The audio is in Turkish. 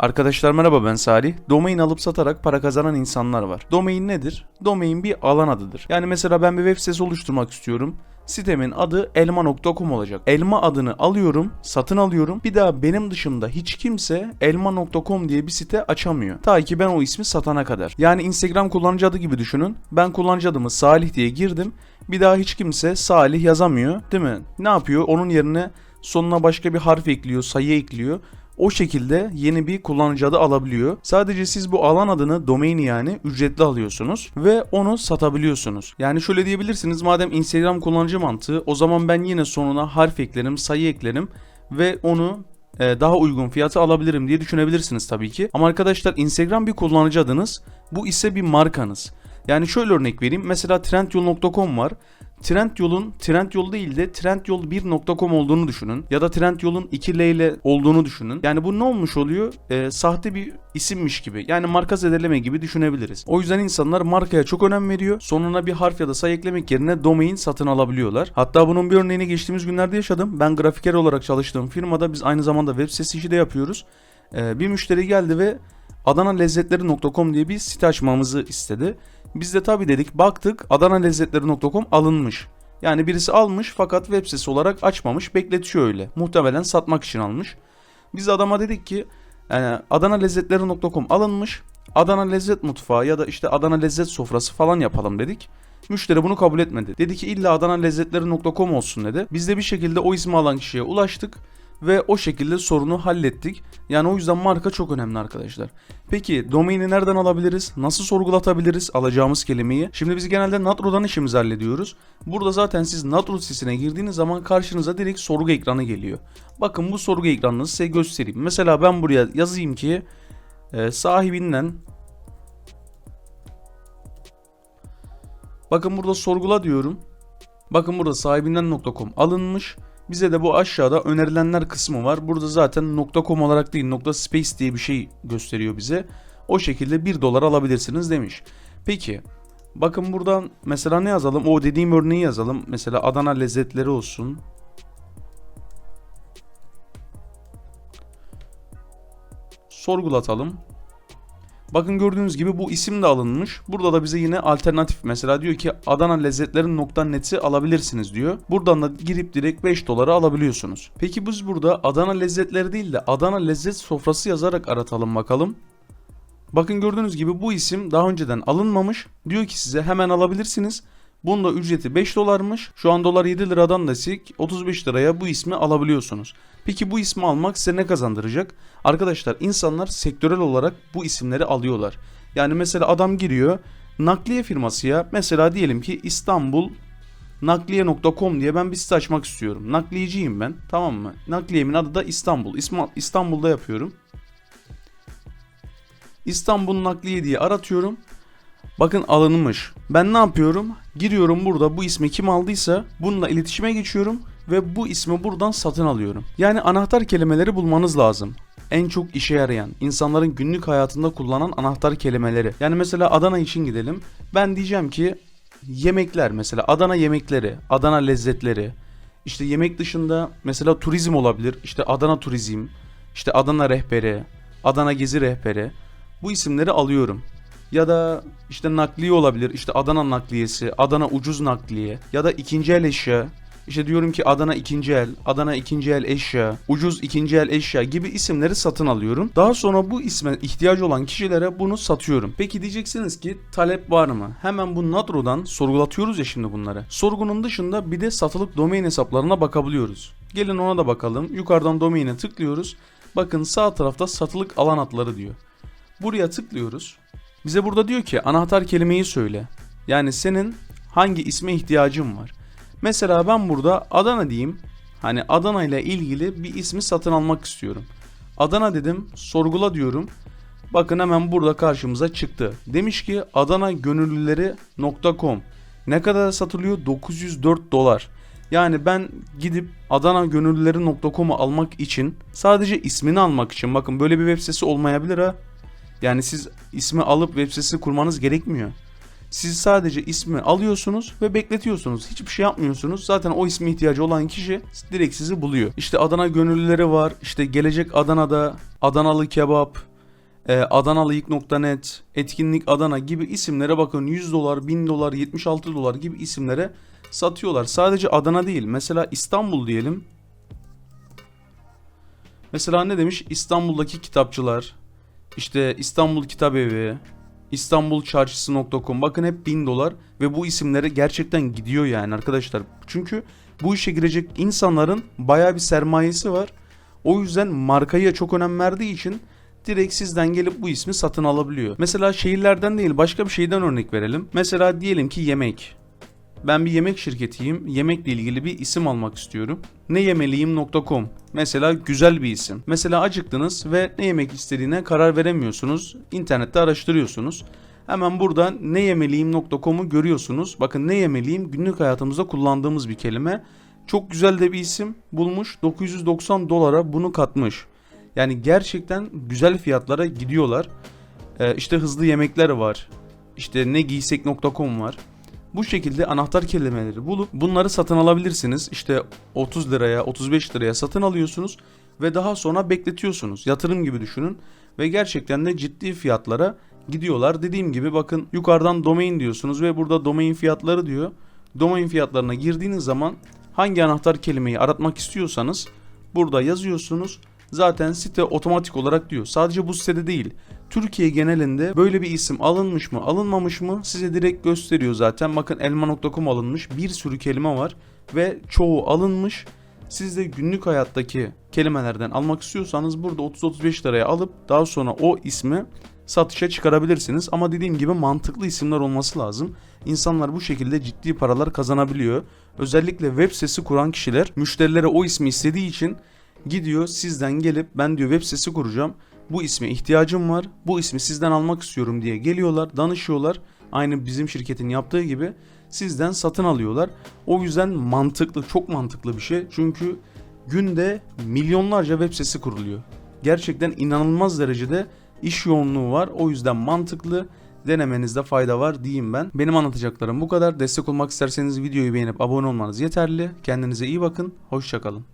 Arkadaşlar merhaba ben Salih. Domain alıp satarak para kazanan insanlar var. Domain nedir? Domain bir alan adıdır. Yani mesela ben bir web sitesi oluşturmak istiyorum. Sitemin adı elma.com olacak. Elma adını alıyorum, satın alıyorum. Bir daha benim dışımda hiç kimse elma.com diye bir site açamıyor. Ta ki ben o ismi satana kadar. Yani Instagram kullanıcı adı gibi düşünün. Ben kullanıcı adımı Salih diye girdim. Bir daha hiç kimse Salih yazamıyor, değil mi? Ne yapıyor? Onun yerine sonuna başka bir harf ekliyor, sayı ekliyor. O şekilde yeni bir kullanıcı adı alabiliyor. Sadece siz bu alan adını, domaini yani ücretli alıyorsunuz ve onu satabiliyorsunuz. Yani şöyle diyebilirsiniz madem Instagram kullanıcı mantığı o zaman ben yine sonuna harf eklerim, sayı eklerim ve onu e, daha uygun fiyata alabilirim diye düşünebilirsiniz tabii ki. Ama arkadaşlar Instagram bir kullanıcı adınız, bu ise bir markanız. Yani şöyle örnek vereyim. Mesela trendyol.com var. Trendyol'un Trendyol değil de trendyol1.com olduğunu düşünün. Ya da Trendyol'un 2L ile olduğunu düşünün. Yani bu ne olmuş oluyor? Ee, sahte bir isimmiş gibi. Yani marka zedeleme gibi düşünebiliriz. O yüzden insanlar markaya çok önem veriyor. Sonuna bir harf ya da sayı eklemek yerine domain satın alabiliyorlar. Hatta bunun bir örneğini geçtiğimiz günlerde yaşadım. Ben grafiker olarak çalıştığım firmada biz aynı zamanda web sitesi işi de yapıyoruz. Ee, bir müşteri geldi ve adanalezzetleri.com diye bir site açmamızı istedi. Biz de tabi dedik baktık adanalezzetleri.com alınmış. Yani birisi almış fakat web sitesi olarak açmamış bekletiyor öyle. Muhtemelen satmak için almış. Biz adama dedik ki yani adanalezzetleri.com alınmış. Adana Lezzet Mutfağı ya da işte Adana Lezzet Sofrası falan yapalım dedik. Müşteri bunu kabul etmedi. Dedi ki illa adanalezzetleri.com olsun dedi. Biz de bir şekilde o ismi alan kişiye ulaştık ve o şekilde sorunu hallettik. Yani o yüzden marka çok önemli arkadaşlar. Peki domaini nereden alabiliriz? Nasıl sorgulatabiliriz alacağımız kelimeyi? Şimdi biz genelde Natro'dan işimizi hallediyoruz. Burada zaten siz Natro sitesine girdiğiniz zaman karşınıza direkt sorgu ekranı geliyor. Bakın bu sorgu ekranını size göstereyim. Mesela ben buraya yazayım ki e, sahibinden Bakın burada sorgula diyorum. Bakın burada sahibinden.com alınmış. Bize de bu aşağıda önerilenler kısmı var. Burada zaten .com olarak değil .space diye bir şey gösteriyor bize. O şekilde 1 dolar alabilirsiniz demiş. Peki bakın buradan mesela ne yazalım? O dediğim örneği yazalım. Mesela Adana lezzetleri olsun. Sorgulatalım. Bakın gördüğünüz gibi bu isim de alınmış. Burada da bize yine alternatif mesela diyor ki Adana lezzetlerin net'i alabilirsiniz diyor. Buradan da girip direkt 5 dolara alabiliyorsunuz. Peki biz burada Adana lezzetleri değil de Adana lezzet sofrası yazarak aratalım bakalım. Bakın gördüğünüz gibi bu isim daha önceden alınmamış. Diyor ki size hemen alabilirsiniz. Bunda ücreti 5 dolarmış. Şu an dolar 7 liradan da sik 35 liraya bu ismi alabiliyorsunuz. Peki bu ismi almak size ne kazandıracak? Arkadaşlar insanlar sektörel olarak bu isimleri alıyorlar. Yani mesela adam giriyor nakliye firması ya mesela diyelim ki İstanbul nakliye.com diye ben bir site açmak istiyorum. Nakliyeciyim ben tamam mı? Nakliyemin adı da İstanbul. İsmi, İstanbul'da yapıyorum. İstanbul nakliye diye aratıyorum. Bakın alınmış. Ben ne yapıyorum? Giriyorum burada bu ismi kim aldıysa bununla iletişime geçiyorum ve bu ismi buradan satın alıyorum. Yani anahtar kelimeleri bulmanız lazım. En çok işe yarayan, insanların günlük hayatında kullanan anahtar kelimeleri. Yani mesela Adana için gidelim. Ben diyeceğim ki yemekler mesela Adana yemekleri, Adana lezzetleri. İşte yemek dışında mesela turizm olabilir. İşte Adana turizm, işte Adana rehberi, Adana gezi rehberi. Bu isimleri alıyorum ya da işte nakliye olabilir. İşte Adana nakliyesi, Adana ucuz nakliye ya da ikinci el eşya. İşte diyorum ki Adana ikinci el, Adana ikinci el eşya, ucuz ikinci el eşya gibi isimleri satın alıyorum. Daha sonra bu isme ihtiyacı olan kişilere bunu satıyorum. Peki diyeceksiniz ki talep var mı? Hemen bu Nadro'dan sorgulatıyoruz ya şimdi bunları. Sorgunun dışında bir de satılık domain hesaplarına bakabiliyoruz. Gelin ona da bakalım. Yukarıdan domaine tıklıyoruz. Bakın sağ tarafta satılık alan adları diyor. Buraya tıklıyoruz. Bize burada diyor ki anahtar kelimeyi söyle. Yani senin hangi isme ihtiyacın var. Mesela ben burada Adana diyeyim. Hani Adana ile ilgili bir ismi satın almak istiyorum. Adana dedim, sorgula diyorum. Bakın hemen burada karşımıza çıktı. Demiş ki adanagönüllüleri.com Ne kadar satılıyor? 904 dolar. Yani ben gidip adanagönüllüleri.com'u almak için sadece ismini almak için bakın böyle bir web sitesi olmayabilir ha. Yani siz ismi alıp web sitesi kurmanız gerekmiyor. Siz sadece ismi alıyorsunuz ve bekletiyorsunuz. Hiçbir şey yapmıyorsunuz. Zaten o isme ihtiyacı olan kişi direkt sizi buluyor. İşte Adana gönüllüleri var. İşte gelecek Adana'da Adanalı kebap, e, Adanalıyık.net, Etkinlik Adana gibi isimlere bakın 100 dolar, 1000 dolar, 76 dolar gibi isimlere satıyorlar. Sadece Adana değil. Mesela İstanbul diyelim. Mesela ne demiş? İstanbul'daki kitapçılar, işte İstanbul Kitap Evi, İstanbulçarşısı.com bakın hep 1000 dolar ve bu isimlere gerçekten gidiyor yani arkadaşlar. Çünkü bu işe girecek insanların bayağı bir sermayesi var. O yüzden markaya çok önem verdiği için direkt sizden gelip bu ismi satın alabiliyor. Mesela şehirlerden değil başka bir şeyden örnek verelim. Mesela diyelim ki yemek. Ben bir yemek şirketiyim. Yemekle ilgili bir isim almak istiyorum. Neyemeliyim.com Mesela güzel bir isim. Mesela acıktınız ve ne yemek istediğine karar veremiyorsunuz. İnternette araştırıyorsunuz. Hemen buradan neyemeliyim.com'u görüyorsunuz. Bakın ne yemeliyim günlük hayatımızda kullandığımız bir kelime. Çok güzel de bir isim bulmuş. 990 dolara bunu katmış. Yani gerçekten güzel fiyatlara gidiyorlar. Ee, işte hızlı yemekler var. İşte negiysek.com var. Bu şekilde anahtar kelimeleri bulup bunları satın alabilirsiniz. İşte 30 liraya, 35 liraya satın alıyorsunuz ve daha sonra bekletiyorsunuz. Yatırım gibi düşünün ve gerçekten de ciddi fiyatlara gidiyorlar. Dediğim gibi bakın yukarıdan domain diyorsunuz ve burada domain fiyatları diyor. Domain fiyatlarına girdiğiniz zaman hangi anahtar kelimeyi aratmak istiyorsanız burada yazıyorsunuz. Zaten site otomatik olarak diyor. Sadece bu sitede değil. Türkiye genelinde böyle bir isim alınmış mı alınmamış mı size direkt gösteriyor zaten. Bakın elma.com alınmış bir sürü kelime var ve çoğu alınmış. Siz de günlük hayattaki kelimelerden almak istiyorsanız burada 30-35 liraya alıp daha sonra o ismi satışa çıkarabilirsiniz. Ama dediğim gibi mantıklı isimler olması lazım. İnsanlar bu şekilde ciddi paralar kazanabiliyor. Özellikle web sitesi kuran kişiler müşterilere o ismi istediği için gidiyor sizden gelip ben diyor web sitesi kuracağım. Bu isme ihtiyacım var. Bu ismi sizden almak istiyorum diye geliyorlar, danışıyorlar. Aynı bizim şirketin yaptığı gibi sizden satın alıyorlar. O yüzden mantıklı, çok mantıklı bir şey. Çünkü günde milyonlarca web sitesi kuruluyor. Gerçekten inanılmaz derecede iş yoğunluğu var. O yüzden mantıklı denemenizde fayda var diyeyim ben. Benim anlatacaklarım bu kadar. Destek olmak isterseniz videoyu beğenip abone olmanız yeterli. Kendinize iyi bakın. Hoşçakalın.